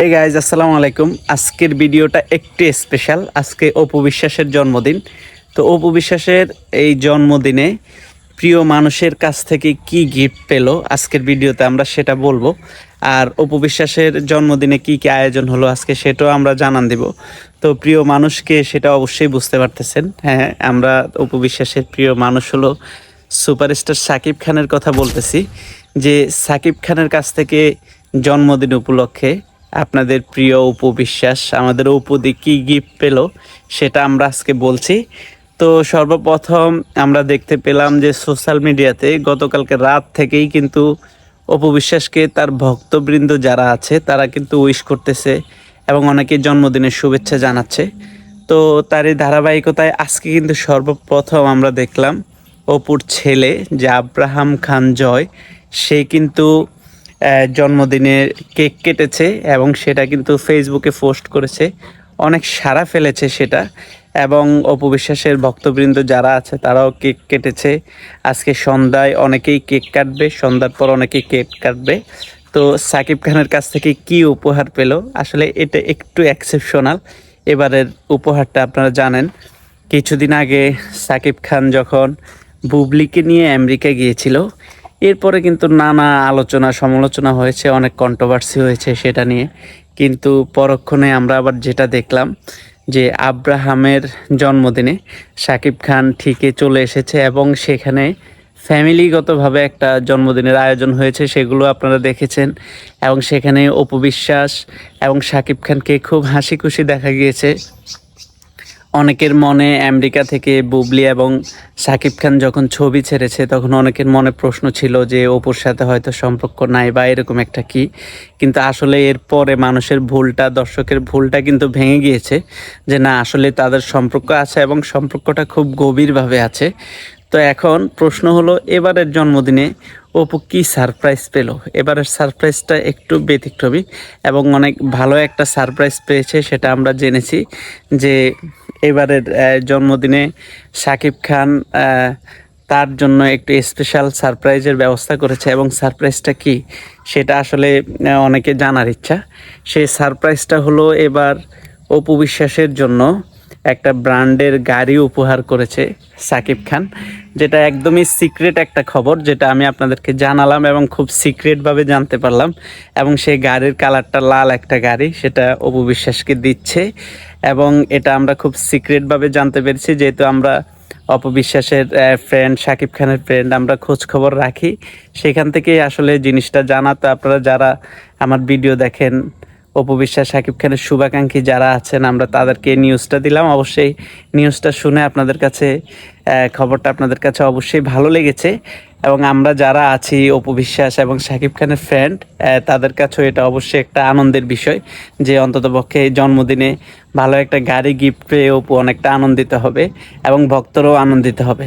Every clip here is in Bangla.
এই গাইজ আসসালামু আলাইকুম আজকের ভিডিওটা একটু স্পেশাল আজকে অপু বিশ্বাসের জন্মদিন। তো অপু বিশ্বাসের এই জন্মদিনে প্রিয় মানুষের কাছ থেকে কি গিফট পেল আজকের ভিডিওতে আমরা সেটা বলব। আর অপু বিশ্বাসের জন্মদিনে কি কি আয়োজন হলো আজকে সেটাও আমরা জানান দিব। তো প্রিয় মানুষকে সেটা অবশ্যই বুঝতে পারতেছেন। হ্যাঁ আমরা অপু বিশ্বাসের প্রিয় মানুষ হলো সুপারস্টার সাকিব খানের কথা বলতেছি। যে সাকিব খানের কাছ থেকে জন্মদিন উপলক্ষে আপনাদের প্রিয় উপবিশ্বাস আমাদের উপদি কী গিফট পেল সেটা আমরা আজকে বলছি। তো সর্বপ্রথম আমরা দেখতে পেলাম যে সোশ্যাল মিডিয়াতে গতকালকে রাত থেকেই কিন্তু অপবিশ্বাসকে তার ভক্তবৃন্দ যারা আছে, তারা কিন্তু উইশ করতেছে এবং অনেকে জন্মদিনের শুভেচ্ছা জানাচ্ছে। তো তার এই ধারাবাহিকতায় আজকে কিন্তু সর্বপ্রথম আমরা দেখলাম অপুর ছেলে যে আব্রাহাম খান জয়, সে কিন্তু আহ, জন্মদিনে কেক কেটেছে এবং সেটা কিন্তু ফেসবুকে পোস্ট করেছে। অনেক সাড়া ফেলেছে সেটা এবং অপবিশ্বাসের ভক্তবৃন্দ যারা আছে তারাও কেক কেটেছে। আজকে সন্ধ্যায় অনেকেই কেক কাটবে সন্ধ্যার পর অনেকেই কেক কাটবে। তো সাকিব খানের কাছ থেকে কি উপহার পেল? আসলে এটা একটু এক্সেপশনাল এবারের উপহারটা আপনারা জানেন। কিছুদিন আগে সাকিব খান যখন বুবলিকে নিয়ে আমেরিকা গিয়েছিল এরপরে কিন্তু নানা আলোচনা, সমালোচনা হয়েছে, অনেক কন্ট্রোভার্সি হয়েছে সেটা নিয়ে। কিন্তু পরক্ষণে আমরা আবার যেটা দেখলাম যে আব্রাহামের জন্মদিনে সাকিব খান ঠিকই চলে এসেছে এবং সেখানে ফ্যামিলিগতভাবে একটা জন্মদিনের আয়োজন হয়েছে, সেগুলো আপনারা দেখেছেন। এবং সেখানে অপবিশ্বাস এবং সাকিব খানকে খুব হাসি খুশি দেখা গিয়েছে। অনেকের মনে আমেরিকা থেকে বুবলি এবং সাকিব খান যখন ছবি ছেড়েছে, তখন অনেকের মনে প্রশ্ন ছিল যে অপুর সাথে হয়তো সম্পর্ক নাই বা এরকম একটা কি। কিন্তু আসলে এরপরে মানুষের ভুলটা, দর্শকের ভুলটা কিন্তু ভেঙে গিয়েছে যে না, আসলে তাদের সম্পর্ক আছে এবং সম্পর্কটা খুব গভীরভাবে আছে। তো এখন প্রশ্ন হলো, এবারের জন্মদিনে অপু কি সারপ্রাইজ পেল? এবারের সারপ্রাইজটা একটু ব্যতিক্রমী এবং অনেক ভালো একটা সারপ্রাইজ পেয়েছে, সেটা আমরা জেনেছি যে এবারের জন্মদিনে সাকিব খান তার জন্য একটু স্পেশাল সারপ্রাইজের ব্যবস্থা করেছে। এবং সারপ্রাইজটা কি? সেটা আসলে অনেকে জানার ইচ্ছা। সেই সারপ্রাইজটা হলো এবার অপু বিশ্বাসের জন্য। একটা ব্র্যান্ডের গাড়ি উপহার করেছে সাকিব খান, যেটা একদমই সিক্রেট একটা খবর, যেটা আমি আপনাদেরকে জানালাম এবং খুব সিক্রেটভাবে জানতে পারলাম। এবং সেই গাড়ির কালারটা লাল একটা গাড়ি, সেটা অপু বিশ্বাসকে দিচ্ছে। এবং এটা আমরা খুব সিক্রেটভাবে জানতে পেরেছি, যেহেতু আমরা অপবিশ্বাসের ফ্রেন্ড সাকিব খানের ফ্রেন্ড আমরা খোঁজ খবর রাখি। সেখান থেকে আসলে জিনিসটা জানা। তো আপনারা যারা আমার ভিডিও দেখেন অপবিশ্বাস সাকিব খানের শুভাকাঙ্ক্ষী যারা আছেন, আমরা তাদেরকে নিউজটা দিলাম। অবশ্যই নিউজটা শুনে আপনাদের কাছে খবরটা আপনাদের কাছে অবশ্যই ভালো লেগেছে। এবং আমরা যারা আছি অপবিশ্বাস এবং সাকিব খানের ফ্রেন্ড তাদের কাছেও এটা অবশ্যই একটা আনন্দের বিষয় যে অন্ততপক্ষে জন্মদিনে ভালো একটা গাড়ি গিফট পেয়ে অপু অনেকটা আনন্দিত হবে এবং ভক্তরাও আনন্দিত হবে।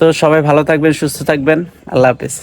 তো সবাই ভালো থাকবেন, সুস্থ থাকবেন। আল্লাহ হাফেজ।